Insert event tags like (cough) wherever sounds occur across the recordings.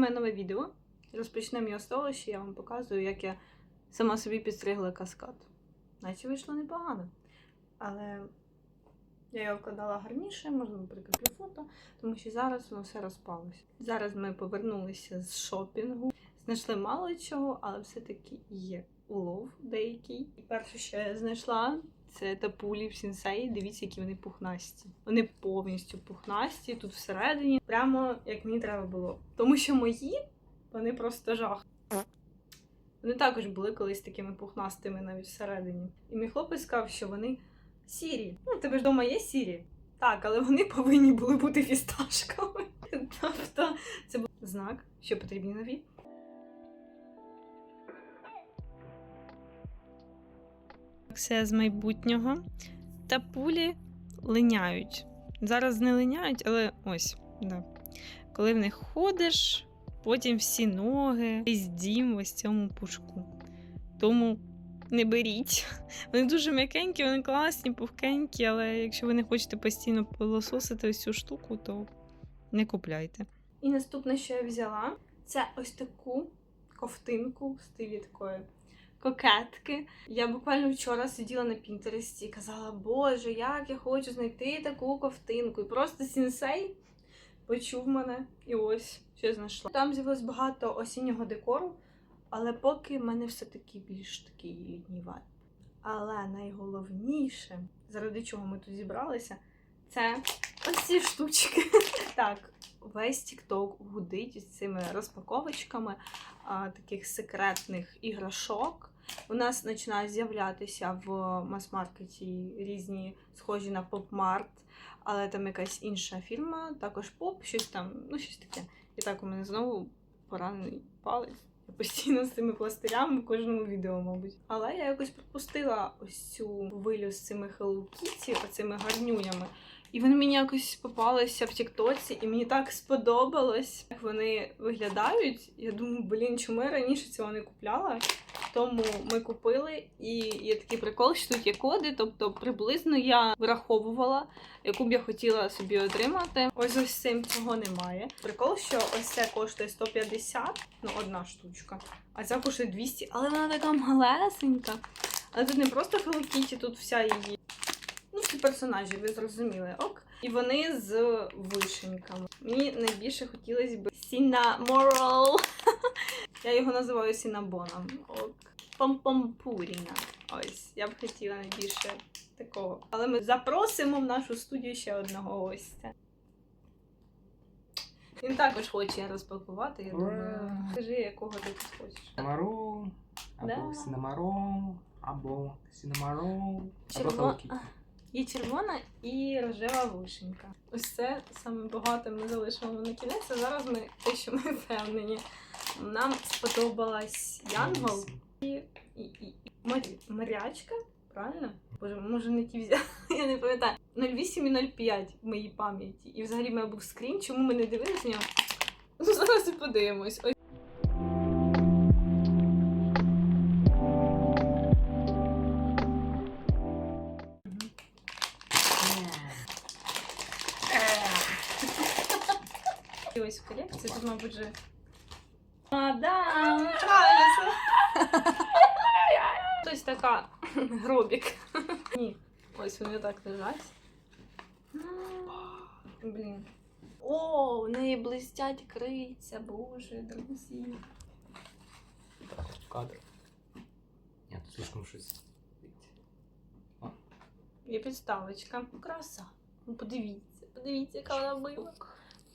моє нове відео. Розпочнемо його з того, що я вам показую, як я сама собі підстригла каскад. Наче вийшло непогано. Але я його вкладала гарніше, можливо, прикріплю фото, тому що зараз воно все розпалося. Зараз ми повернулися з шопінгу. Знайшли мало чого, але все-таки є улов деякий. І перше, що я знайшла, це тапулі в сінсеї. Дивіться, які вони пухнасті. Вони повністю пухнасті тут всередині, прямо як мені треба було. Тому що мої вони просто жах. Вони також були колись такими пухнастими навіть всередині. І мій хлопець сказав, що вони сірі. Ну, тебе ж вдома є сірі? Так, але вони повинні були бути фісташками. (laughs) Тобто, це був знак, що потрібні нові. Це з майбутнього. Та пулі линяють. Зараз не линяють, але ось. Да. Коли в них ходиш, потім всі ноги, весь дім ось цьому пушку. Тому не беріть. Вони дуже м'якенькі, вони класні, пухкенькі, але якщо ви не хочете постійно пилососити ось цю штуку, то не купляйте. І наступне, що я взяла, це ось таку ковтинку в стилі такої кокетки. Я буквально вчора сиділа на Пінтересті і казала, Боже, як я хочу знайти таку ковтинку. І просто сінсей почув мене і ось що знайшла. Там з'явилось багато осіннього декору, але поки в мене все-таки більш такий літній вайб. Але найголовніше, заради чого ми тут зібралися, це ось ці штучки. (laughs) Так, весь TikTok гудить із цими розпаковочками а, таких секретних іграшок. У нас починають з'являтися в мас-маркеті різні схожі на поп-март, але там якась інша фірма, також поп, щось там, ну щось таке. І так у мене знову поранений палець. Я постійно з цими пластирями в кожному відео, мабуть. Але я якось пропустила ось цю хвилю з цими Hello оцими гарнюнями. І вони мені якось попалися в Тіктоці, і мені так сподобалось, як вони виглядають. Я думаю, блін, чому я раніше цього не купляла? Тому ми купили, і є такий прикол, що тут є коди, тобто приблизно я враховувала, яку б я хотіла собі отримати. Ось ось цим цього немає. Прикол, що ось це коштує 150, ну одна штучка, а ця коштує 200, але вона така малесенька. Але тут не просто Hello Kitty, тут вся її. Ну, ці персонажі, ви зрозуміли, ок. І вони з вишеньками. Мені найбільше хотілося б Сінаморал. (laughs) Я його називаю Сінабоном. Ок. Помпомпуріна. Ось, я б хотіла найбільше такого. Але ми запросимо в нашу студію ще одного гостя. Він також хоче розпакувати, я думаю. Скажи, якого ти тут хочеш. Синамарол, або Да. синамарол, або синамарол, або Черво- Hello Kitty. Є червона і рожева вишенька. Ось це саме багато ми залишимо на кінець, а зараз ми те, що ми впевнені. Нам сподобалась Янгол і, і, і Марі- Марячка, правильно? Боже, може не ті взяли, (laughs) я не пам'ятаю. 08 і 05 в моїй пам'яті. І взагалі в мене був скрін, чому ми не дивилися нього? Ну, зараз і подивимось. Ось. Гробік. Ні, ось вони так лежать. Блін. О, у неї блистять криця, боже, друзі. Кадр. Нет, тут слишком щось. Є підставочка. Краса. Ну подивіться, подивіться, яка вона мила.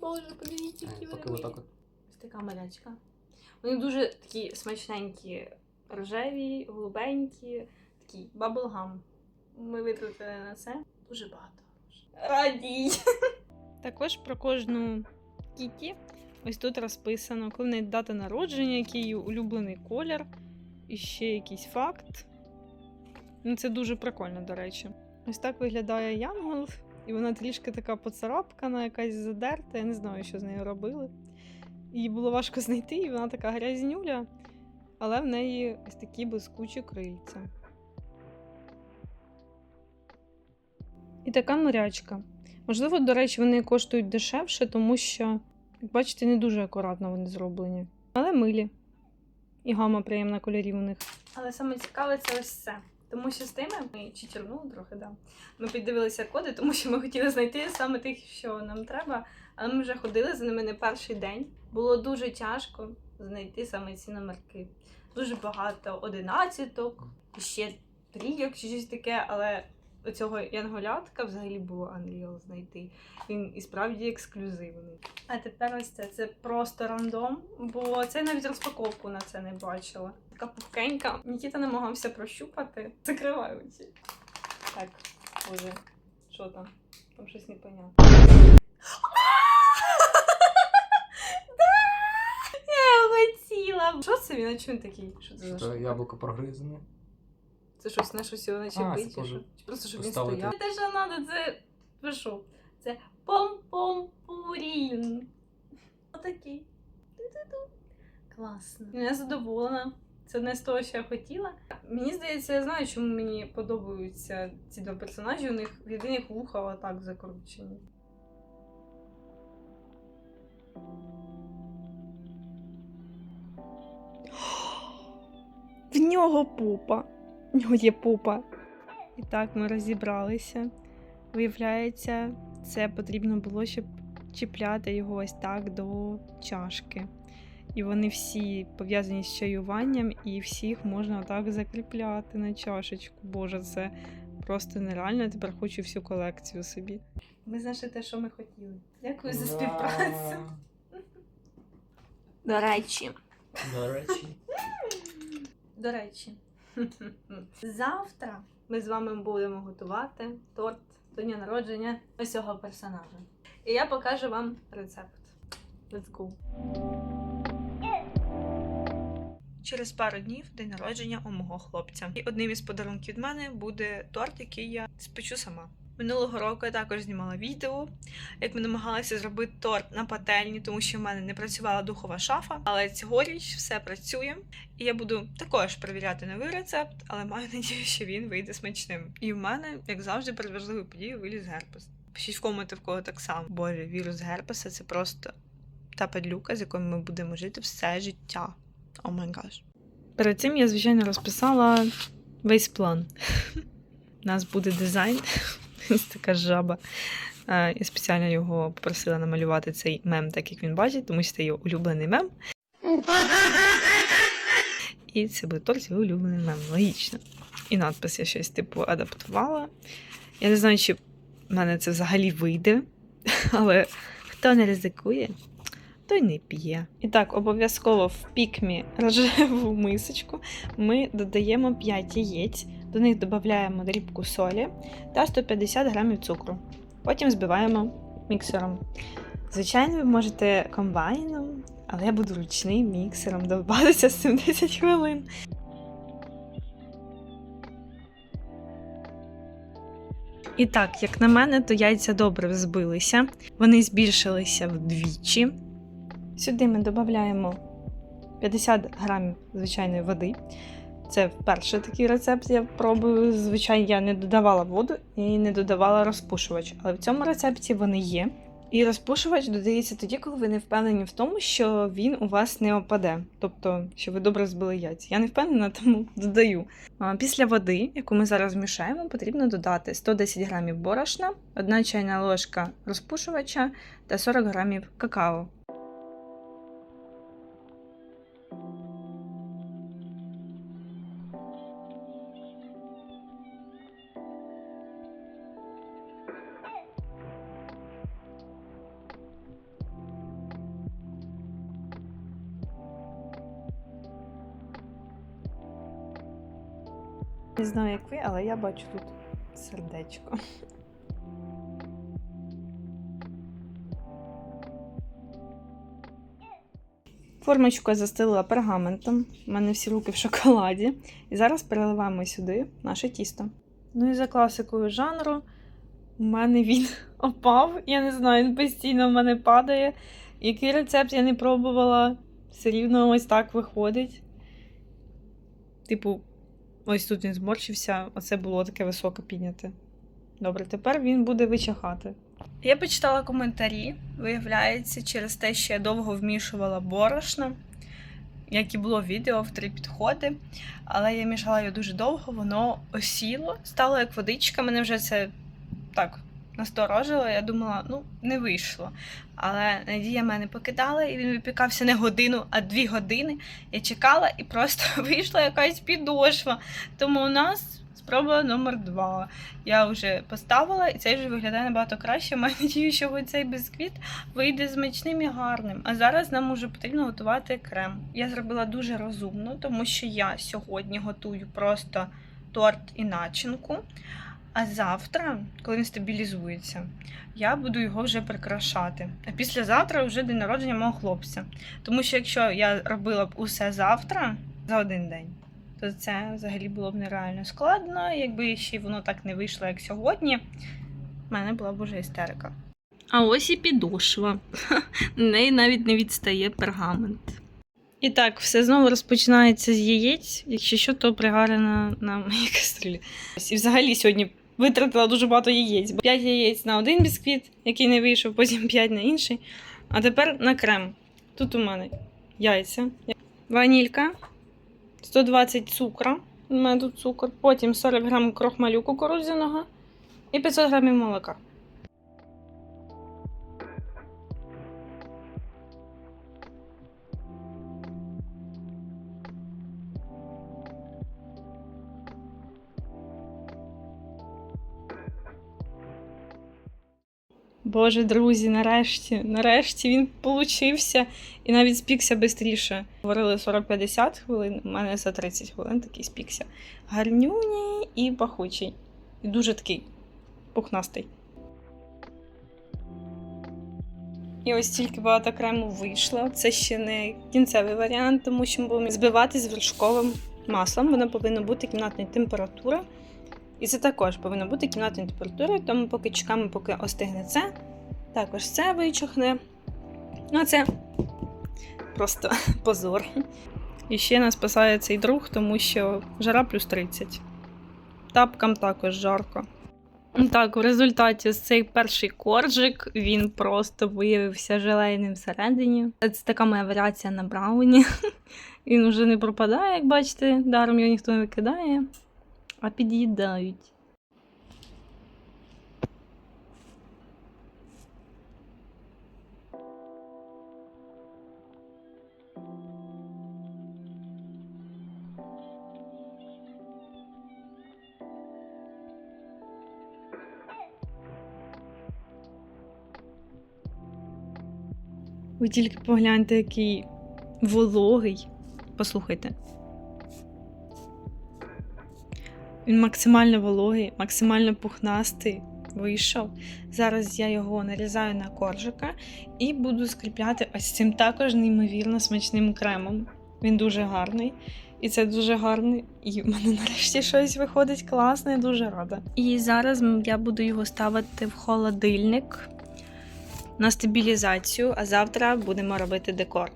Боже, подивіться, які Е, вони Поки отак от. Ось така малячка. Вони дуже такі смачненькі, рожеві, голубенькі, такі баблгам. Ми витратили на це дуже багато. Радій! Також про кожну кіті. Ось тут розписано, коли в неї дата народження, який її улюблений колір, і ще якийсь факт. Ну, це дуже прикольно, до речі. Ось так виглядає Янгол, і вона трішки така поцарапкана, якась задерта. Я не знаю, що з нею робили. Її було важко знайти, і вона така грязнюля, але в неї ось такі блискучі крильця. І така морячка. Можливо, до речі, вони коштують дешевше, тому що Як бачите, не дуже акуратно вони зроблені. Але милі. І гама приємна кольорів у них. Але саме цікаве це ось це. Тому що з тими ми читернули трохи, да. Ми піддивилися коди, тому що ми хотіли знайти саме тих, що нам треба. Але ми вже ходили за ними не перший день. Було дуже тяжко знайти саме ці номерки. Дуже багато одинадцяток, ще трійок чи щось таке, але оцього янголятка взагалі було Unreal знайти. Він і справді ексклюзивний. А тепер ось це. Це просто рандом, бо це навіть розпаковку на це не бачила. Така пухкенька. Нікіта намагався прощупати. Закриваю очі. Так, боже, що там? Там щось непонятне. (laughs) Я хотіла. Що це він? А він такий? Що це за Що, яблуко прогризане? Це щось на щось його начепить? це чи що? Чи просто щоб він поставити. стояв? Те, що надо, це. Ви що? Це пом-пом-пурін. Отакий. Ту-ту-ту. Класно. Я задоволена. Це одне з того, що я хотіла. Мені здається, я знаю, чому мені подобаються ці два персонажі. У них в єдиних вуха отак закручені. (gasps) В нього пупа. В нього є пупа. І так ми розібралися. Виявляється, це потрібно було, щоб чіпляти його ось так до чашки. І вони всі пов'язані з чаюванням, і всіх можна отак закріпляти на чашечку. Боже, це просто нереально. Я тепер хочу всю колекцію собі. Ми знайшли те, що ми хотіли. Дякую за співпрацю. До речі, До речі. До речі, (laughs) завтра ми з вами будемо готувати торт до дня народження ось цього персонажа. І я покажу вам рецепт. Let's go. Через пару днів день народження у мого хлопця. І одним із подарунків від мене буде торт, який я спечу сама. Минулого року я також знімала відео, як ми намагалися зробити торт на пательні, тому що в мене не працювала духова шафа. Але цьогоріч все працює. І я буду також перевіряти новий рецепт, але маю надію, що він вийде смачним. І в мене, як завжди, перед важливою подією виліз герпес. Пишіть в коменти, в кого так само. Боже, вірус герпеса це просто та падлюка, з якою ми будемо жити все життя. О май гаш. Перед цим я, звичайно, розписала весь план. (laughs) У нас буде дизайн. Така жаба. Е, Я спеціально його попросила намалювати цей мем, так як він бачить, тому що це його улюблений мем. І це буде торт його улюблений мем. Логічно. І надпис я щось типу адаптувала. Я не знаю, чи в мене це взагалі вийде, (laughs) але хто не ризикує, той не п'є. І так, обов'язково в пікмі рожеву мисочку ми додаємо 5 яєць, до них додаємо дрібку солі та 150 грамів цукру. Потім збиваємо міксером. Звичайно, ви можете комбайном, але я буду ручним міксером довбатися з цим 10 хвилин. І так, як на мене, то яйця добре взбилися. Вони збільшилися вдвічі. Сюди ми додаємо 50 грамів звичайної води. Це вперше такий рецепт я пробую. Звичайно, я не додавала воду і не додавала розпушувач, але в цьому рецепті вони є. І розпушувач додається тоді, коли ви не впевнені в тому, що він у вас не опаде, тобто, що ви добре збили яйця. Я не впевнена, тому (laughs) додаю. Після води, яку ми зараз змішаємо, потрібно додати 110 грамів борошна, 1 чайна ложка розпушувача та 40 грамів какао. Не знаю, як ви, але я бачу тут сердечко. Формочку я застелила пергаментом. У мене всі руки в шоколаді. І зараз переливаємо сюди наше тісто. Ну і за класикою жанру, у мене він (laughs) опав. Я не знаю, він постійно в мене падає. Який рецепт я не пробувала, все рівно ось так виходить. Типу, Ось тут він зморщився, оце було таке високе підняте. Добре, тепер він буде вичахати. Я почитала коментарі. Виявляється, через те, що я довго вмішувала борошно, як і було відео в три підходи. Але я мішала його дуже довго, воно осіло, стало як водичка. Мене вже це так насторожило. Я думала, ну, не вийшло. Але надія мене покидала, і він випікався не годину, а дві години. Я чекала і просто (laughs) вийшла якась підошва. Тому у нас спроба номер два. Я вже поставила, і цей вже виглядає набагато краще. Маю надію, що цей бісквіт вийде смачним і гарним. А зараз нам уже потрібно готувати крем. Я зробила дуже розумно, тому що я сьогодні готую просто торт і начинку. А завтра, коли він стабілізується, я буду його вже прикрашати. А післязавтра вже день народження мого хлопця. Тому що якщо я робила б усе завтра за один день, то це взагалі було б нереально складно. Якби ще воно так не вийшло, як сьогодні, в мене була б уже істерика. А ось і підошва. (laughs) В неї навіть не відстає пергамент. І так, все знову розпочинається з яєць. Якщо що, то пригарена на моїй кастрюлі. І взагалі сьогодні витратила дуже багато яєць. 5 яєць на один бісквіт, який не вийшов, потім 5 на інший. А тепер на крем. Тут у мене яйця, ванілька, 120 цукру. У мене тут цукор, потім 40 грам крохмалю кукурудзяного і 500 грамів молока. Боже, друзі, нарешті, нарешті він получився і навіть спікся швидше. Говорили 40-50 хвилин, у мене за 30 хвилин такий спікся. Гарнюній і пахучий. І дуже такий пухнастий. І ось тільки багато крему вийшло. Це ще не кінцевий варіант, тому що ми будемо збивати з вершковим маслом. Воно повинно бути кімнатної температури. І це також повинно бути кімнатної температури, тому поки чекаємо, поки остигне це. Також це вичухне. Ну, це просто (laughs) позор. І ще нас спасає цей друг, тому що жара плюс 30. Тапкам також жарко. Так, в результаті цей перший коржик він просто виявився желейним всередині. Це така моя варіація на брауні. (laughs) Він вже не пропадає, як бачите, даром його ніхто не викидає а під'їдають. Ви тільки погляньте, який вологий. Послухайте. Він максимально вологий, максимально пухнастий. Вийшов. Зараз я його нарізаю на коржика і буду скріпляти ось цим також неймовірно смачним кремом. Він дуже гарний. І це дуже гарний. І в мене нарешті щось виходить класне, я дуже рада. І зараз я буду його ставити в холодильник на стабілізацію, а завтра будемо робити декор.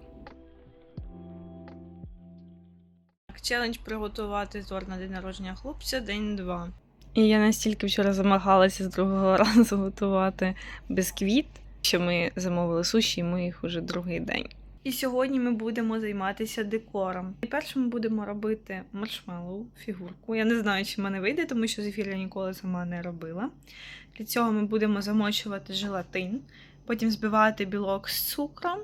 Челендж приготувати торт на день народження хлопця день-два. І я настільки вчора замагалася з другого (laughs) разу готувати бісквіт, що ми замовили суші, і ми їх уже другий день. І сьогодні ми будемо займатися декором. І перше ми будемо робити маршмеллоу, фігурку. Я не знаю, чи в мене вийде, тому що зефір я ніколи сама не робила. Для цього ми будемо замочувати желатин, потім збивати білок з цукром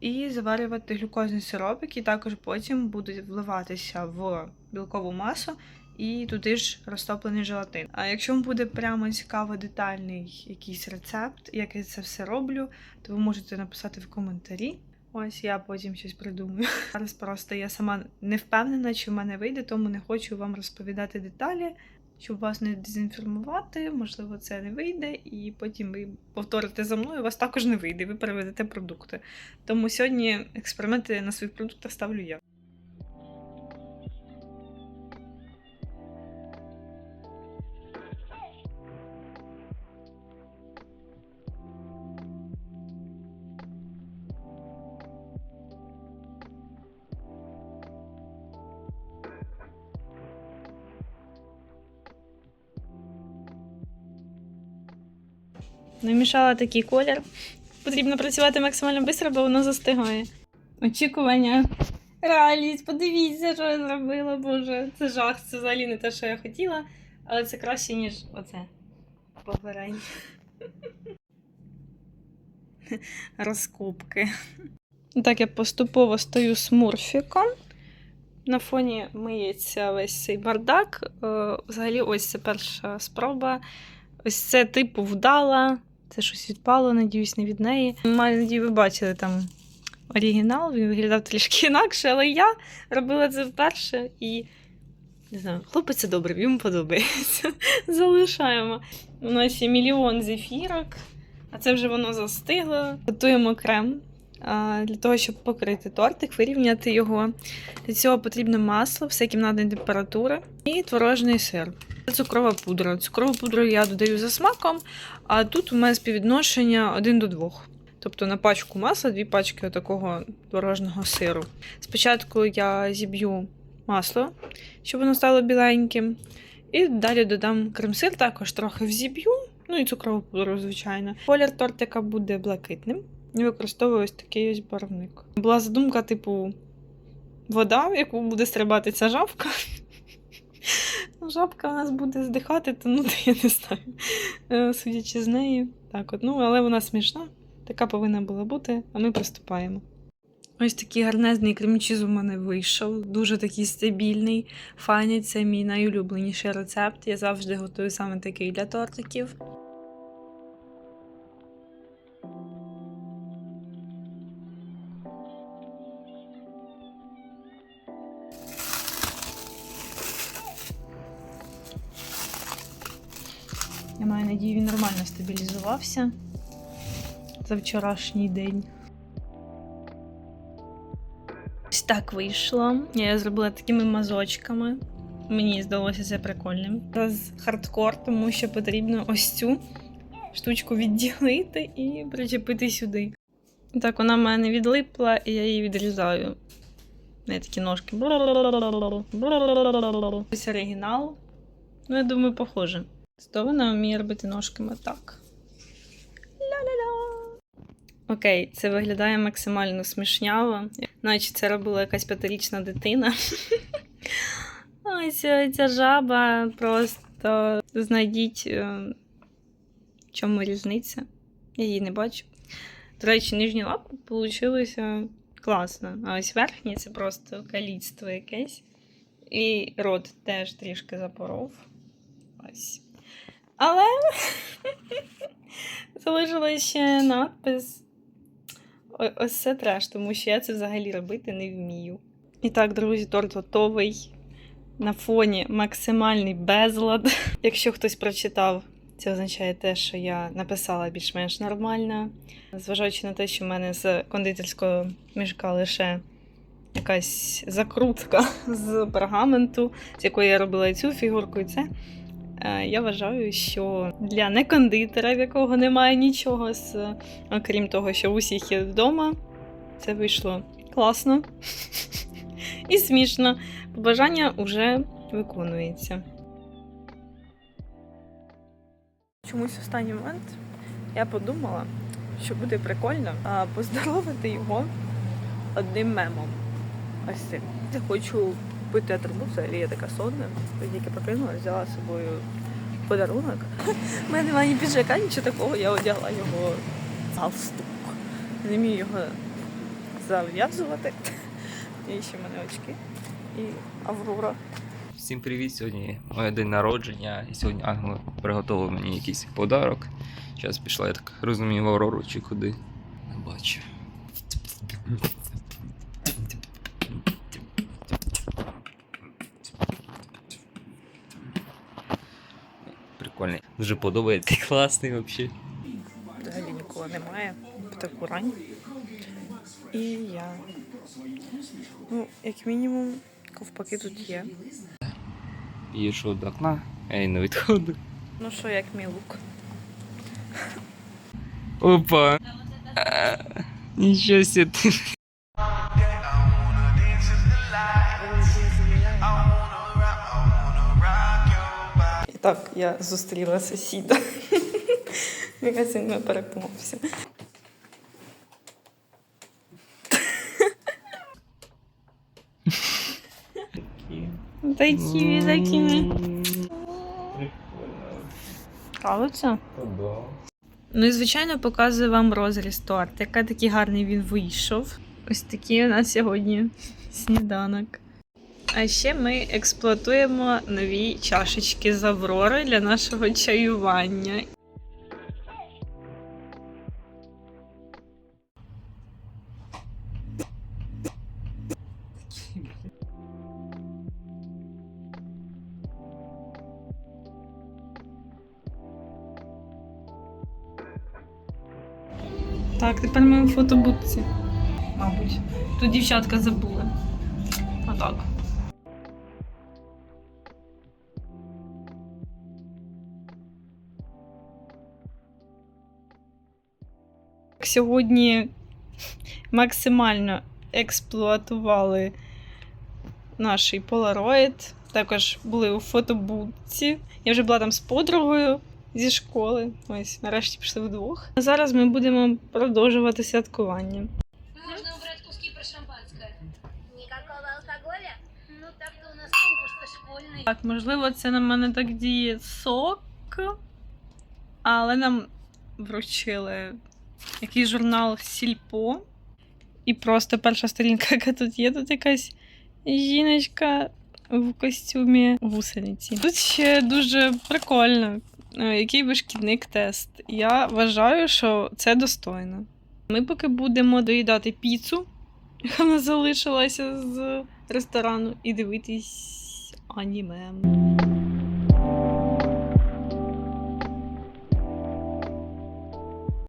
і заварювати глюкозний сироп, який також потім буде вливатися в білкову масу і туди ж розтоплений желатин. А якщо вам буде прямо цікаво детальний якийсь рецепт, як я це все роблю, то ви можете написати в коментарі. Ось я потім щось придумаю. (laughs) Зараз просто я сама не впевнена, чи в мене вийде, тому не хочу вам розповідати деталі щоб вас не дезінформувати, можливо, це не вийде, і потім ви повторите за мною, у вас також не вийде, ви переведете продукти. Тому сьогодні експерименти на своїх продуктах ставлю я. Намішала такий колір. Потрібно працювати максимально швидко, бо воно застигає. Очікування. Реальність, подивіться, що я зробила, боже. Це жах, це взагалі не те, що я хотіла, але це краще, ніж оце. Попереднє. (laughs) Розкопки. Так, я поступово стою смурфіком. На фоні миється весь цей бардак. Е, Взагалі, ось це перша спроба. Ось це типу вдала. Це щось відпало, надіюсь, не від неї. Маю надію, ви бачили там оригінал, він виглядав трішки інакше, але я робила це вперше і. Не знаю, хлопець добре, йому подобається. (laughs) Залишаємо. У нас є мільйон зефірок, а це вже воно застигло. Готуємо крем для того, щоб покрити тортик, вирівняти його. Для цього потрібно масло, все кімнатної температури і творожний сир. Це цукрова пудра. Цукрову пудру я додаю за смаком, а тут у мене співвідношення 1 до 2. Тобто на пачку масла дві пачки такого творожного сиру. Спочатку я зіб'ю масло, щоб воно стало біленьким. І далі додам крем-сир, також трохи взіб'ю, ну і цукрову пудру, звичайно. Колір тортика буде блакитним. І використовую ось такий ось барвник. Була задумка, типу, вода, в яку буде стрибати ця жабка. Ну, Жабка у нас буде здихати, то ну, я не знаю. Е, Судячи з неї. Так от, ну, але вона смішна. Така повинна була бути, а ми приступаємо. Ось такий гарнезний кремчіз у мене вийшов. Дуже такий стабільний. Файний це мій найулюбленіший рецепт. Я завжди готую саме такий для тортиків. Надію, він нормально стабілізувався за вчорашній день. Ось так вийшло. Я зробила такими мазочками. Мені здалося це прикольним. Зараз хардкор, тому що потрібно ось цю штучку відділити і причепити сюди. Так, вона в мене відлипла, і я її відрізаю. Не такі ножки. Ось оригінал. Ну, я думаю, похоже. То вона вміє робити ножками так. Ля-ля-ля. Окей, це виглядає максимально смішняво. Наче це робила якась п'ятирічна дитина. (laughs) Ось ця жаба просто знайдіть, е, в чому різниця. Я її не бачу. До речі, нижні лапки получилися класно. А ось верхні це просто каліцтво якесь. І рот теж трішки запоров. Ось. Але (laughs) залишилось ще надпис. Ось це треш, тому що я це взагалі робити не вмію. І так, друзі, торт готовий. На фоні максимальний безлад. (laughs) Якщо хтось прочитав, це означає те, що я написала більш-менш нормально. Зважаючи на те, що в мене з кондитерського мішка лише якась закрутка (laughs) з пергаменту, з якої я робила і цю фігурку, і це. Е, Я вважаю, що для некондитера, в якого немає нічого, з, окрім того, що усіх є вдома, це вийшло класно (laughs) і смішно. Побажання вже виконується. Чомусь останній момент я подумала, що буде прикольно поздоровити його одним мемом. Ось цим. Я хочу купити атрибут, взагалі я така сонна. Тільки прокинулася, взяла з собою подарунок. У мене немає ні піджака, нічого такого, я одягла його галстук. Не вмію його зав'язувати. І ще в мене очки. І Аврора. Всім привіт! Сьогодні моє день народження, і сьогодні Ангел приготував мені якийсь подарок. Зараз пішла, я так розумію, в Аврору чи куди. Не бачу. Дуже подобається. (laughs) Класний взагалі. Взагалі нікого немає в таку рань. І я. Ну, як мінімум, ковпаки тут є. Їжу до окна, а я не відходу. Ну що, як мій лук? Опа! А, Нічого себе так, я зустріла сусіда. (laughs) Не переконався. Такі, такі. Правиться? Ну і звичайно показую вам розріз тортика. Такий гарний він вийшов. Ось такий у нас сьогодні сніданок. А ще ми експлуатуємо нові чашечки з Аврори для нашого чаювання. Так, тепер ми в фотобудці. Мабуть. Тут дівчатка забули. Отак. Сьогодні максимально експлуатували наш Polaroid. Також були у фотобудці. Я вже була там з подругою зі школи. Ось, нарешті пішли вдвох. А зараз ми будемо продовжувати святкування. Можно убрать куски про шампанское. Никакого алкоголя? Ну так-то у нас конкурс школьный. Так, можливо, це на мене так діє сок, але нам вручили якийсь журнал Сільпо. І просто перша сторінка, яка тут є, тут якась жіночка в костюмі гусениці. Тут ще дуже прикольно, е, який би шкідник тест. Я вважаю, що це достойно. Ми поки будемо доїдати піцу, яка в залишилася з ресторану, і дивитись аніме.